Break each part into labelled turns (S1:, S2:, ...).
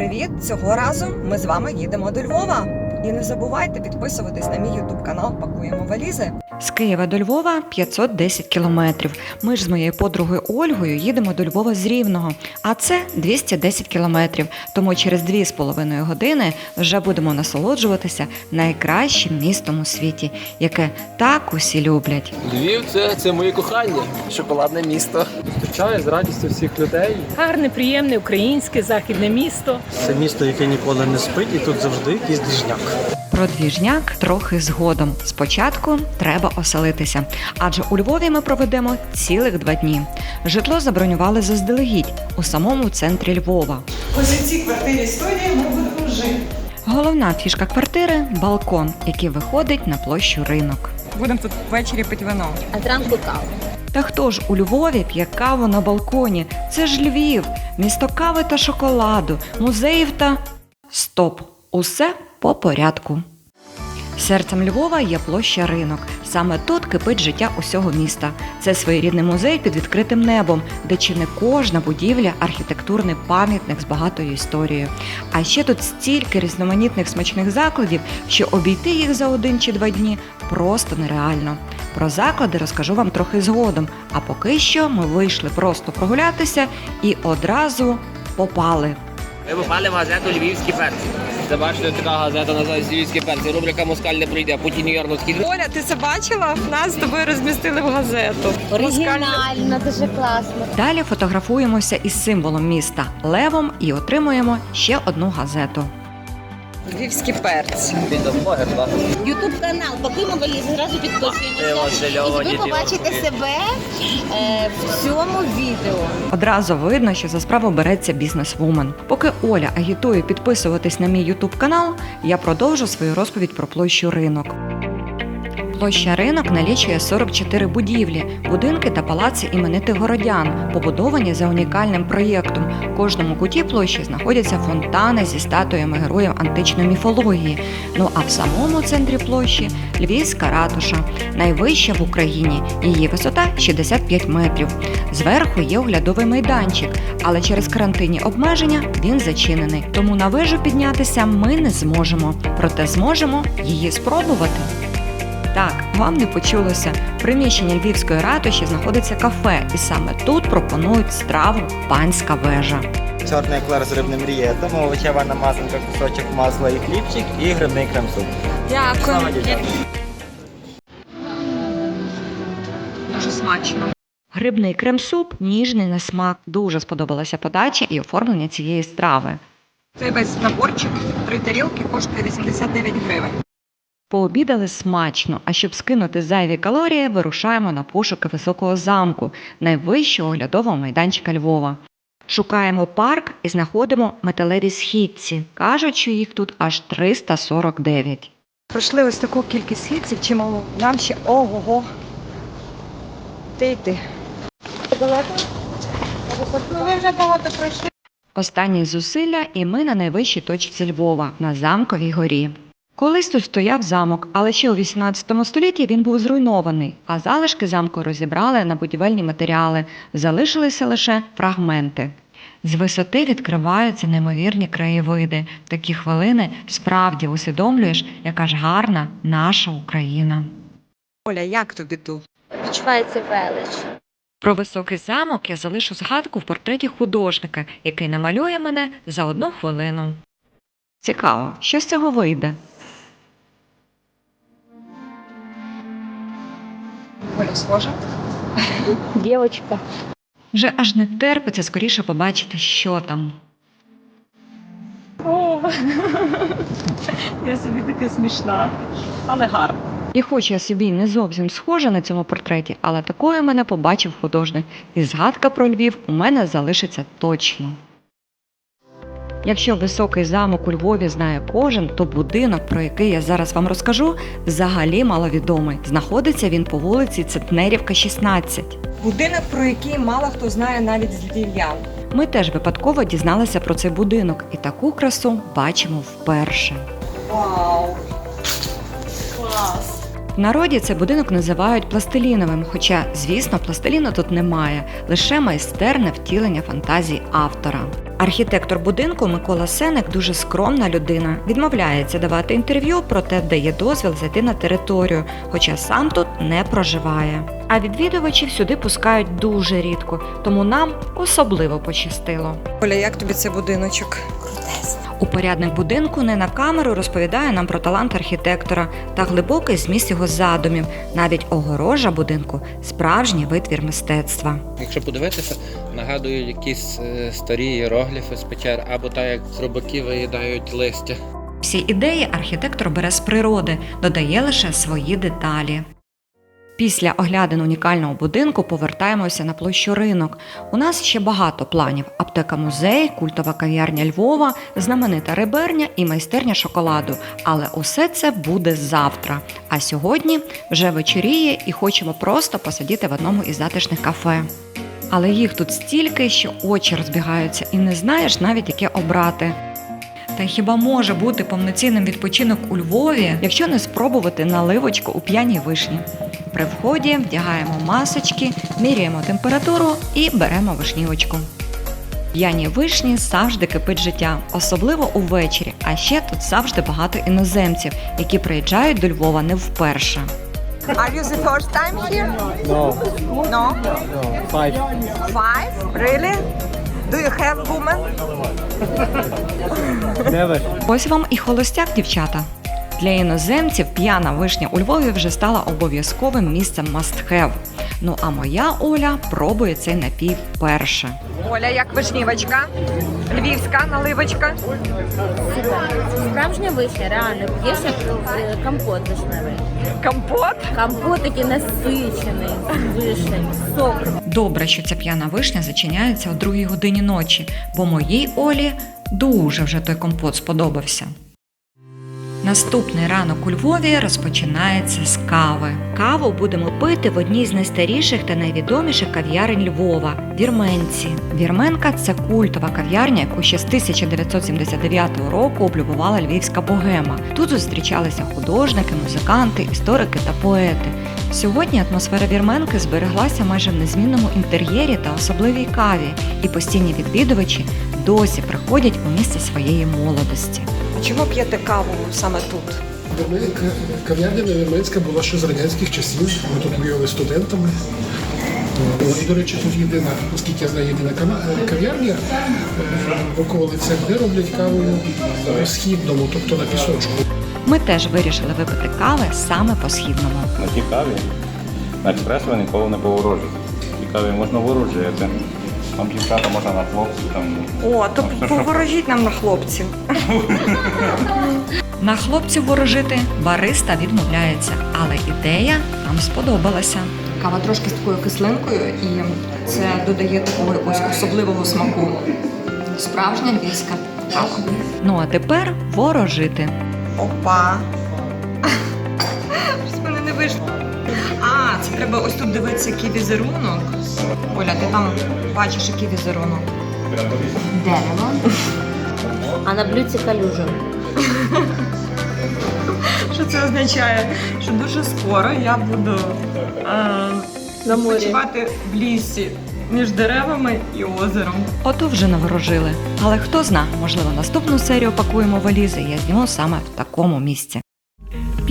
S1: привіт! Цього разу ми з вами їдемо до Львова. І не забувайте підписуватись на мій ютуб канал Пакуємо валізи.
S2: З Києва до Львова 510 кілометрів. Ми ж з моєю подругою Ольгою їдемо до Львова з Рівного, а це 210 кілометрів. Тому через 2,5 години вже будемо насолоджуватися найкращим містом у світі, яке так усі люблять.
S3: Львів це, це моє кохання.
S1: Шоколадне місто.
S4: Зустрічаю з радістю всіх людей.
S5: Гарне, приємне українське західне місто.
S6: Це місто, яке ніколи не спить, і тут завжди якийсь двіжняк.
S2: Про двіжняк трохи згодом. Спочатку треба оселитися, адже у Львові ми проведемо цілих два дні. Житло забронювали заздалегідь у самому центрі Львова.
S1: Ось у цій квартирі студії ми будемо жити.
S2: Головна фішка квартири балкон, який виходить на площу ринок.
S1: Будемо тут ввечері пити вино.
S5: А зранку каву.
S2: Та хто ж у Львові п'є каву на балконі? Це ж Львів, місто кави та шоколаду, музеїв та. Стоп! Усе по порядку. Серцем Львова є площа ринок. Саме тут кипить життя усього міста. Це своєрідний музей під відкритим небом, де чи не кожна будівля архітектурний пам'ятник з багатою історією. А ще тут стільки різноманітних смачних закладів, що обійти їх за один чи два дні просто нереально. Про заклади розкажу вам трохи згодом. А поки що ми вийшли просто прогулятися і одразу попали.
S3: Ми попали в газету Львівські перці. Це бачите, така газета називається Львівські перці. Рубрика Москаль не прийде, Путін Нью-Йоркський.
S1: Оля, ти це бачила? Нас з тобою розмістили в газету.
S5: Оригінально, дуже класно.
S2: Далі фотографуємося із символом міста левом і отримуємо ще одну газету.
S1: Львівські перці.
S3: Відеоблогер, два.
S7: Ютуб канал валізи, зразу підписуємося. І ви побачите себе е, в цьому відео.
S2: Одразу видно, що за справу береться бізнес-вумен. Поки Оля агітує підписуватись на мій ютуб канал, я продовжу свою розповідь про площу ринок. Площа ринок налічує 44 будівлі, будинки та палаци іменитих городян, побудовані за унікальним проєктом. В кожному куті площі знаходяться фонтани зі статуями героїв античної міфології. Ну а в самому центрі площі Львівська ратуша, найвища в Україні. Її висота 65 метрів. Зверху є оглядовий майданчик, але через карантинні обмеження він зачинений. Тому на вежу піднятися ми не зможемо, проте зможемо її спробувати. Так, вам не почулося. В приміщенні Львівської ратуші знаходиться кафе, і саме тут пропонують страву панська вежа.
S6: Чорний еклер з рибним рієтом, овочева намазанка, кусочок масла і хлібчик, і грибний крем-суп.
S1: Дякую.
S6: Слава!
S1: Дуже смачно.
S2: Грибний крем-суп ніжний на смак. Дуже сподобалася подача і оформлення цієї страви.
S1: Цей весь наборчик, три тарілки, коштує 89 гривень.
S2: Пообідали смачно, а щоб скинути зайві калорії, вирушаємо на пошуки високого замку, найвищого оглядового майданчика Львова. Шукаємо парк і знаходимо металеві східці. Кажуть, що їх тут аж 349.
S1: Пройшли ось таку кількість східців, чимало. Нам ще ого-го. Ти йти. Ну ви вже багато пройшли.
S2: Останні зусилля, і ми на найвищій точці Львова на замковій горі. Колись тут стояв замок, але ще у 18 столітті він був зруйнований, а залишки замку розібрали на будівельні матеріали, залишилися лише фрагменти. З висоти відкриваються неймовірні краєвиди. Такі хвилини справді усвідомлюєш, яка ж гарна наша Україна.
S1: Оля, як тобі тут?
S5: Відчувається велич.
S2: Про високий замок я залишу згадку в портреті художника, який намалює мене за одну хвилину. Цікаво, що з цього вийде?
S1: Оля, схожа?
S5: Дівочка.
S2: Вже аж не терпиться скоріше побачити, що там.
S5: О, я собі така смішна, але гарна.
S2: І хоч я собі не зовсім схожа на цьому портреті, але такою мене побачив художник, і згадка про Львів у мене залишиться точно. Якщо високий замок у Львові знає кожен, то будинок, про який я зараз вам розкажу, взагалі маловідомий. Знаходиться він по вулиці Центнерівка, 16.
S1: Будинок, про який мало хто знає навіть з львів'ян.
S2: Ми теж випадково дізналися про цей будинок і таку красу бачимо вперше.
S1: Вау! Клас!
S2: В народі цей будинок називають пластиліновим, хоча, звісно, пластиліну тут немає, лише майстерне втілення фантазії автора. Архітектор будинку Микола Сеник дуже скромна людина. Відмовляється давати інтерв'ю, проте дає дозвіл зайти на територію, хоча сам тут не проживає. А відвідувачів сюди пускають дуже рідко, тому нам особливо пощастило.
S1: Оля, як тобі цей будиночок?
S2: Упорядник будинку не на камеру розповідає нам про талант архітектора та глибокий зміст його задумів. Навіть огорожа будинку справжній витвір мистецтва.
S8: Якщо подивитися, нагадують якісь е, старі іерогліфи з печер, або так як хробаки виїдають листя.
S2: Всі ідеї архітектор бере з природи, додає лише свої деталі. Після оглядин унікального будинку повертаємося на площу ринок. У нас ще багато планів: аптека музей, культова кав'ярня Львова, знаменита риберня і майстерня шоколаду. Але усе це буде завтра. А сьогодні вже вечоріє і хочемо просто посидіти в одному із затишних кафе. Але їх тут стільки, що очі розбігаються, і не знаєш навіть яке обрати. Та хіба може бути повноцінним відпочинок у Львові, якщо не спробувати наливочку у п'яній вишні? При вході вдягаємо масочки, міряємо температуру і беремо вишнівочку. В П'яній вишні завжди кипить життя, особливо увечері. А ще тут завжди багато іноземців, які приїжджають до Львова не вперше.
S1: Are you the first time here?
S6: No,
S1: No.
S6: no, five.
S1: Five? Really? Do you have woman?
S6: Never.
S2: Ось вам і холостяк, дівчата. Для іноземців п'яна вишня у Львові вже стала обов'язковим місцем must have. Ну а моя Оля пробує цей напій вперше.
S1: Оля, як вишнівочка? Львівська наливочка.
S7: Справжня вишня, реально, п'єш як е, компот вишневий.
S1: Компот?
S7: Компот такий насичений, вишень, сок.
S2: Добре, що ця п'яна вишня зачиняється о другій годині ночі, бо моїй Олі дуже вже той компот сподобався. Наступний ранок у Львові розпочинається з кави. Каву будемо пити в одній з найстаріших та найвідоміших кав'ярень Львова Вірменці. Вірменка це культова кав'ярня, яку ще з 1979 року облюбувала львівська богема. Тут зустрічалися художники, музиканти, історики та поети. Сьогодні атмосфера вірменки збереглася майже в незмінному інтер'єрі та особливій каві, і постійні відвідувачі досі приходять у місце своєї молодості.
S1: А чому п'єте каву саме тут?
S9: Кав'ярня Вірменська була ще з радянських часів. Ми тут воювали студентами. До речі, тут єдина, оскільки я знаю, єдина кав'ярня е, в околицях, де роблять каву східному, тобто на пісочку.
S2: Ми теж вирішили випити кави саме по східному.
S10: На тій каві на експресо ніколи не поворожити. Ті каві можна ворожити. Там дівчата можна на хлопців, там
S1: О, то поворожіть нам на хлопців.
S2: На хлопців ворожити бариста відмовляється, але ідея нам сподобалася.
S1: Кава трошки з такою кислинкою, і це додає такого якогось особливого смаку. Справжня львівська кава.
S2: Ну а тепер ворожити.
S1: Опа. Треба ось тут дивитися, який візерунок. Оля, ти там бачиш, який візерунок. Дерево.
S7: А на блюдці калюжа.
S1: Що це означає? Що дуже скоро я буду відпочивати в лісі між деревами і озером.
S2: Ото вже наворожили. Але хто зна, можливо, наступну серію пакуємо валізи. Я зніму саме в такому місці.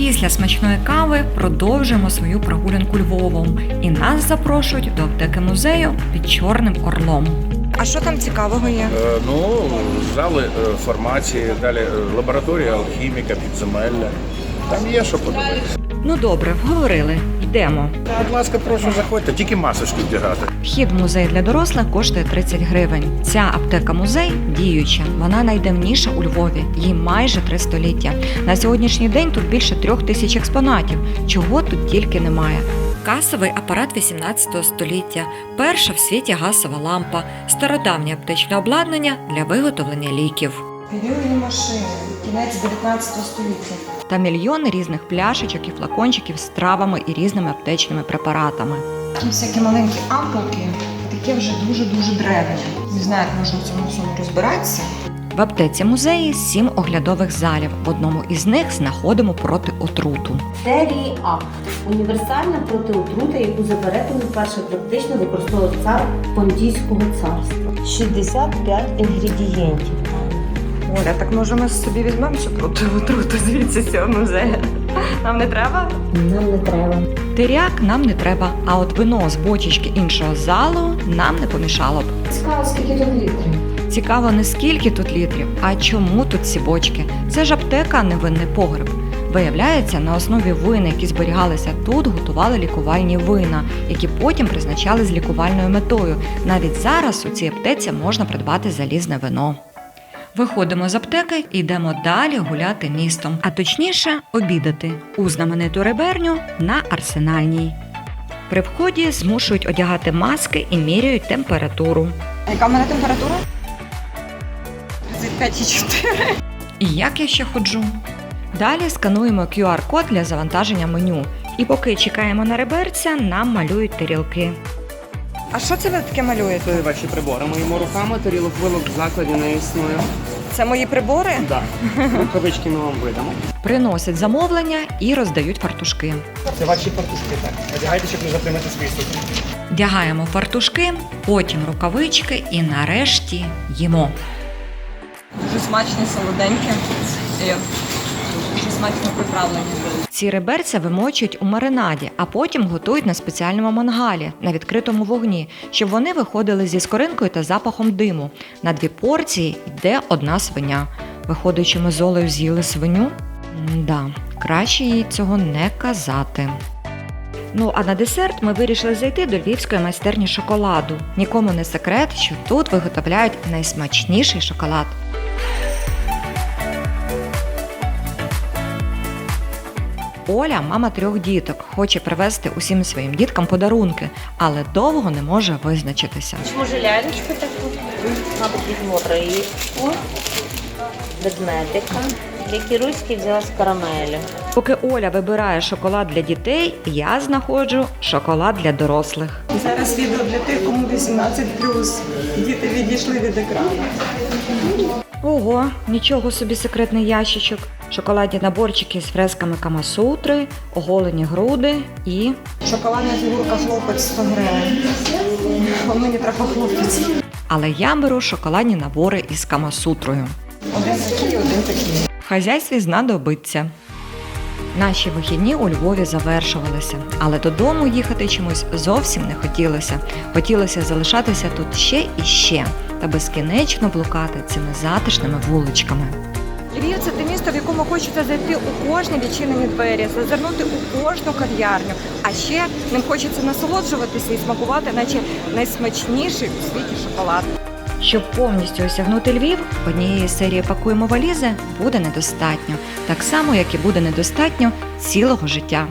S2: Після смачної кави продовжуємо свою прогулянку Львовом і нас запрошують до аптеки музею під Чорним Орлом.
S1: А що там цікавого є?
S11: Е, Ну, зали е, фармації, далі е, лабораторія алхіміка, підземелля. Там є що подивитися.
S2: Ну добре, вговорили. Йдемо.
S11: Будь ласка, прошу заходьте, тільки масочки вдягати.
S2: Вхід в музей для дорослих коштує 30 гривень. Ця аптека музей діюча. Вона найдавніша у Львові. Їй майже три століття. На сьогоднішній день тут більше трьох тисяч експонатів. Чого тут тільки немає. Касовий апарат 18 століття, перша в світі газова лампа, стародавнє аптечне обладнання для виготовлення ліків.
S1: Періодні машини, кінець 19 століття.
S2: Та мільйони різних пляшечок і флакончиків з травами і різними аптечними препаратами.
S1: Такі всякі маленькі ампулки, таке вже дуже-дуже древнє. Не знаю, як можна в цьому всьому розбиратися.
S2: В аптеці музеї сім оглядових залів. В одному із них знаходимо проти отруту.
S7: Серії А. Універсальна протиотрута, яку за переконом вперше практично використовував цар Понтійського царства. 65 інгредієнтів.
S1: Оля, так може ми собі візьмемо цю проти отруту звідси з цього музею? Нам не треба?
S7: Нам не треба.
S2: Тиряк нам не треба, а от вино з бочечки іншого залу нам не помішало б.
S7: Цікаво, скільки тут літрів?
S2: Цікаво не скільки тут літрів, а чому тут ці бочки. Це ж аптека, а не винний погреб. Виявляється, на основі вин, які зберігалися тут, готували лікувальні вина, які потім призначали з лікувальною метою. Навіть зараз у цій аптеці можна придбати залізне вино. Виходимо з аптеки і йдемо далі гуляти містом, а точніше обідати у знамениту реберню на арсенальній. При вході змушують одягати маски і міряють температуру.
S1: Яка в мене температура? 35,4.
S2: І як я ще ходжу? Далі скануємо QR-код для завантаження меню. І поки чекаємо на реберця, нам малюють тарілки.
S1: А що це ви таке малюєте?
S3: Це ваші прибори. Моїми руками тарілок вилок в закладі не існує.
S1: Це мої прибори?
S3: Да. Рукавички ми вам видамо.
S2: Приносять замовлення і роздають фартушки.
S4: Це ваші фартушки, так. Одягайте, щоб не затримати свій суд.
S2: Вдягаємо фартушки, потім рукавички і нарешті їмо.
S1: Дуже смачні, солоденькі. І дуже смачно приправлені.
S2: Ці реберця вимочують у маринаді, а потім готують на спеціальному мангалі на відкритому вогні, щоб вони виходили зі скоринкою та запахом диму. На дві порції йде одна свиня. Виходить, що ми з Олею з'їли свиню? Да, краще їй цього не казати. Ну а на десерт ми вирішили зайти до львівської майстерні шоколаду. Нікому не секрет, що тут виготовляють найсмачніший шоколад. Оля, мама трьох діток, хоче привезти усім своїм діткам подарунки, але довго не може визначитися.
S7: Може лялечку таку? Мабуть, візьму рибку, ведмедика. Для кіруськи взяла з карамелю.
S2: Поки Оля вибирає шоколад для дітей, я знаходжу шоколад для дорослих.
S5: Зараз відео для тих, кому 18 Діти відійшли від екрану.
S2: Ого, нічого собі секретний ящичок. Шоколадні наборчики з фресками Камасутри, оголені груди і
S1: Шоколадна фігурка хлопець 100 гривень. Мені треба хлопець.
S2: але я беру шоколадні набори із Камасутрою.
S1: Один такий, один такий.
S2: В хазяйстві знадобиться. Наші вихідні у Львові завершувалися, але додому їхати чомусь зовсім не хотілося. Хотілося залишатися тут ще і ще та безкінечно блукати цими затишними вуличками.
S1: Львів це те місто, в якому хочеться зайти у кожні відчинені двері, зазирнути у кожну кав'ярню. А ще ним хочеться насолоджуватися і смакувати, наче найсмачніший у світі шоколад.
S2: Щоб повністю осягнути Львів, однієї серії пакуємо валізи буде недостатньо, так само як і буде недостатньо цілого життя.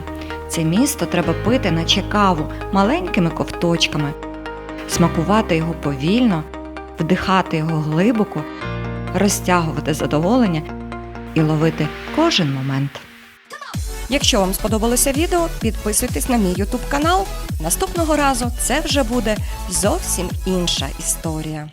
S2: Це місто треба пити наче каву маленькими ковточками, смакувати його повільно, вдихати його глибоко, розтягувати задоволення і ловити кожен момент.
S12: Якщо вам сподобалося відео, підписуйтесь на мій YouTube канал. Наступного разу це вже буде зовсім інша історія.